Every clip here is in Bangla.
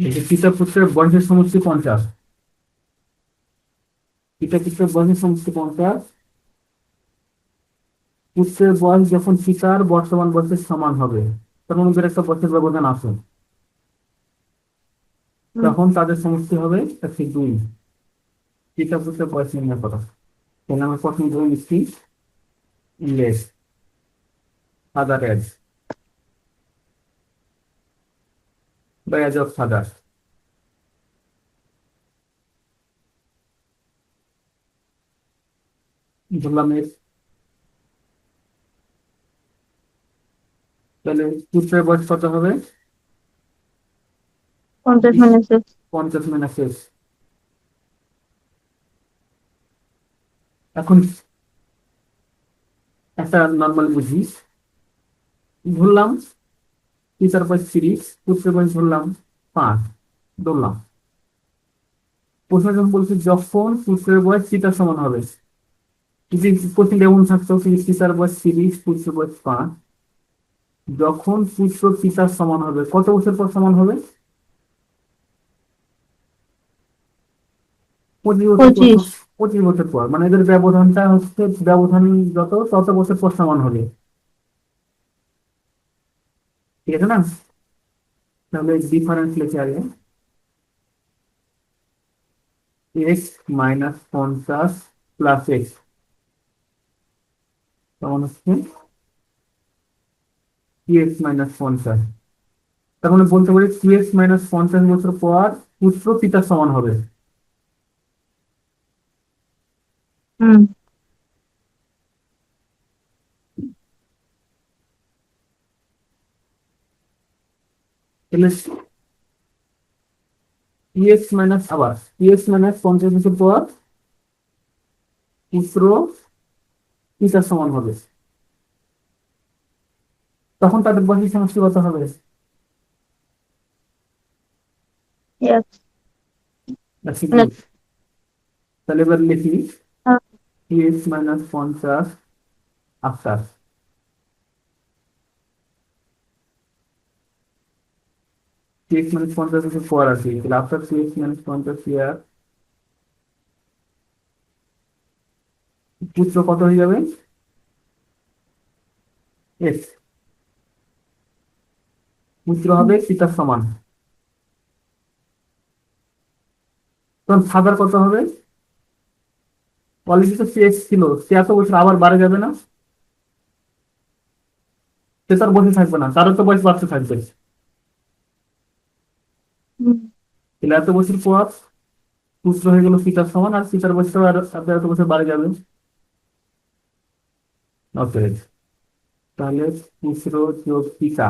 পিতা পুত্রের বয়সের সমষ্টি পঞ্চাশ। পিতা পুত্রের বয়সের সমষ্টি পঞ্চাশ। পুত্রের বয়স যখন পিতার বর্তমান বয়সের সমান হবে। তখন ওদের একটা বছর ব্যবধান হুম। তখন তাদের সমষ্টি হবে একটি দুই। পিতা পুত্রের বয়স নির্ণয় করা। তাহলে আমরা প্রথম ধরে নিচ্ছি ইংরেজ ফাদার এজ বা এজ অফ ফাদার ধরলাম এর তাহলে পুত্রের বয়স কত হবে? পঞ্চাশ মাইনাস পঞ্চাশ মাইনাস এখন একটা নর্মাল বুঝি ধরলাম পিতার বয়স তিরিশ পুত্রের বয়স ধরলাম পাঁচ ধরলাম। প্রশ্ন যখন বলছে যখন পুত্রের বয়স পিতার সমান হবে। প্রশ্ন এমন থাকতো বয়স তিরিশ পুত্রের বয়স পাঁচ। যখন পুত্র পিতার সমান হবে কত বছর পর সমান হবে? পঁচিশ বছর পর- পঁচিশ। পঁচিশ বছর পর। মানে এদের ব্যবধানটা হচ্ছে ব্যবধান যত তত বছর পর সমান হবে। ঠিক আছে না তাহলে ডিফারেন্স লিখে আগে এক্স মাইনাস পঞ্চাশ প্লাস এক্স তখন হচ্ছে টু এক্স মাইনাস পঞ্চাশ তার মানে বলতে পারি টু এক্স মাইনাস পঞ্চাশ বছর পর পুত্র পিতার সমান হবে হুম তাহলে এক্স মাইনাস আবার এক্স মাইনাস পঞ্চাশ বছর পর পুত্র পিতার সমান হবে তখন তাদের বয়সের সমষ্টি কত হবে? এক্স আচ্ছা, না। তাহলে এবার লিখি। হ্যাঁ। এক্স মাইনাস পঞ্চাশ আফটার এক্স মাইনাস পঞ্চাশ বছর পর আছে তাহলে আফটার টু এক্স মাইনাস পঞ্চাশ ইয়ার পুত্র কত হয়ে যাবে এক্স পুত্র হবে পিতার সমান তখন ফাদার কত হবে অলরেডি তো এক্স ছিল সে এত বছর আবার বাড়ে যাবে না সে তার বসে থাকবে না তারও তো বয়স বাড়তে থাকবে হুম তাহলে এত বছর পর পুত্র হয়ে গেল পিতার সমান আর পিতার বয়সটাও আর আর এত বছর বাড়ে যাবে। অতএব তাহলে পুত্র যোগ পিতা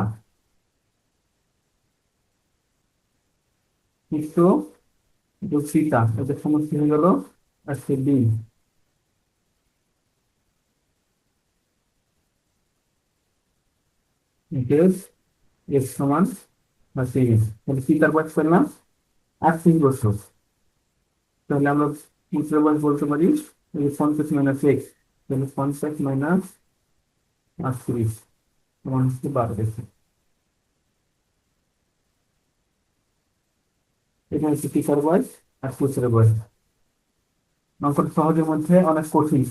পুত্র যোগ পিতা এদের সমষ্টি হয়ে গেল? আজকে দিন এক্স সমান বা তিরিশ তাহলে পিতার বয়স পেলাম আটত্রিশ বছর। তাহলে আমরা বয়স বলতে পারি পঞ্চাশ মাইনাস এক্স তাহলে পঞ্চাশ মাইনাস আটত্রিশ সমান হচ্ছে বারো এখানে হচ্ছে পিতার বয়স আর পুত্রের বয়স অঙ্কটা সহজের মধ্যে অনেক কঠিন।